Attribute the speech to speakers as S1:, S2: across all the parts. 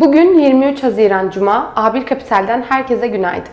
S1: Bugün 23 Haziran Cuma, A1 Kapital'den herkese günaydın.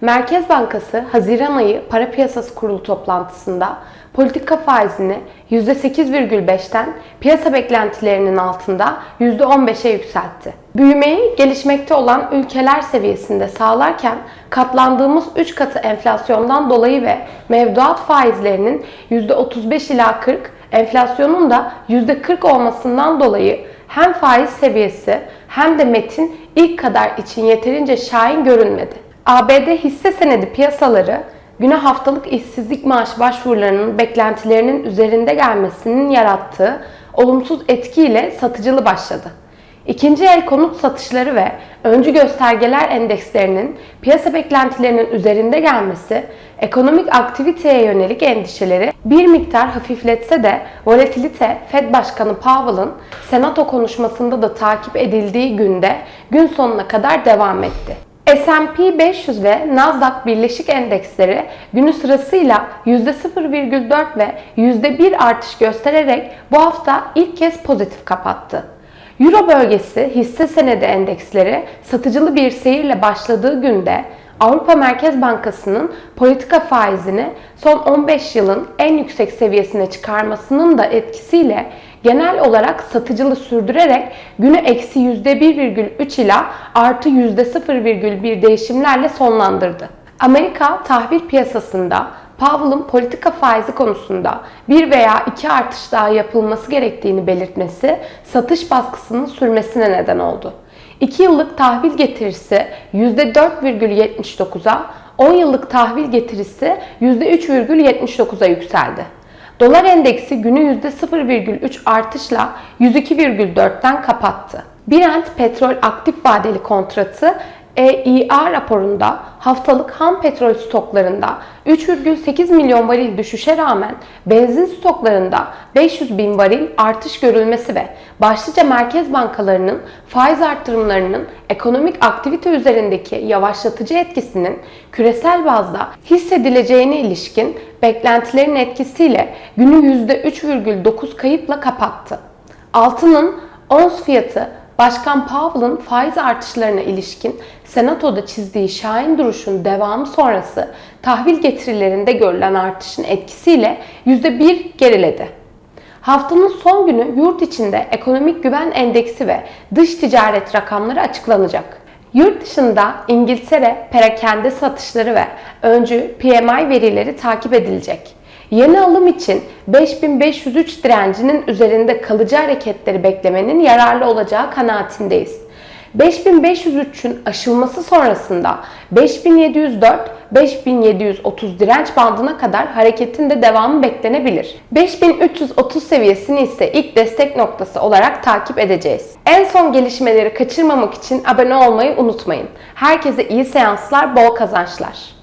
S1: Merkez Bankası Haziran ayı para piyasası kurulu toplantısında politika faizini %8,5'ten piyasa beklentilerinin altında %15'e yükseltti. Büyümeyi gelişmekte olan ülkeler seviyesinde sağlarken katlandığımız 3 katı enflasyondan dolayı ve mevduat faizlerinin %35 ila 40, enflasyonun da %40 olmasından dolayı hem faiz seviyesi hem de metin ilk kadar için yeterince şahin görünmedi. ABD hisse senedi piyasaları güne haftalık işsizlik maaş başvurularının beklentilerinin üzerinde gelmesinin yarattığı olumsuz etkiyle satıcılı başladı. İkinci el konut satışları ve öncü göstergeler endekslerinin piyasa beklentilerinin üzerinde gelmesi, ekonomik aktiviteye yönelik endişeleri bir miktar hafifletse de volatilite Fed Başkanı Powell'ın Senato konuşmasında da takip edildiği günde gün sonuna kadar devam etti. S&P 500 ve Nasdaq Birleşik Endeksleri günü sırasıyla %0,4 ve %1 artış göstererek bu hafta ilk kez pozitif kapattı. Euro bölgesi hisse senedi endeksleri satıcılı bir seyirle başladığı günde Avrupa Merkez Bankası'nın politika faizini son 15 yılın en yüksek seviyesine çıkarmasının da etkisiyle genel olarak satıcılı sürdürerek günü eksi %1,3 ila artı %0,1 değişimlerle sonlandırdı. Amerika tahvil piyasasında Powell'ın politika faizi konusunda bir veya iki artış daha yapılması gerektiğini belirtmesi satış baskısının sürmesine neden oldu. 2 yıllık tahvil getirisi %4,79'a, 10 yıllık tahvil getirisi %3,79'a yükseldi. Dolar endeksi günü %0,3 artışla 102,4'ten kapattı. Brent petrol aktif vadeli kontratı EIA raporunda haftalık ham petrol stoklarında 3,8 milyon varil düşüşe rağmen benzin stoklarında 500 bin varil artış görülmesi ve başlıca merkez bankalarının faiz artırımlarının ekonomik aktivite üzerindeki yavaşlatıcı etkisinin küresel bazda hissedileceğine ilişkin beklentilerin etkisiyle günü %3,9 kayıpla kapattı. Altının ons fiyatı Başkan Powell'ın faiz artışlarına ilişkin Senato'da çizdiği şahin duruşun devamı sonrası tahvil getirilerinde görülen artışın etkisiyle %1 geriledi. Haftanın son günü yurt içinde ekonomik güven endeksi ve dış ticaret rakamları açıklanacak. Yurt dışında İngiltere perakende satışları ve öncü PMI verileri takip edilecek. Yeni alım için 5503 direncinin üzerinde kalıcı hareketleri beklemenin yararlı olacağı kanaatindeyiz. 5503'ün aşılması sonrasında 5704-5730 direnç bandına kadar hareketin de devamı beklenebilir. 5330 seviyesini ise ilk destek noktası olarak takip edeceğiz. En son gelişmeleri kaçırmamak için abone olmayı unutmayın. Herkese iyi seanslar, bol kazançlar.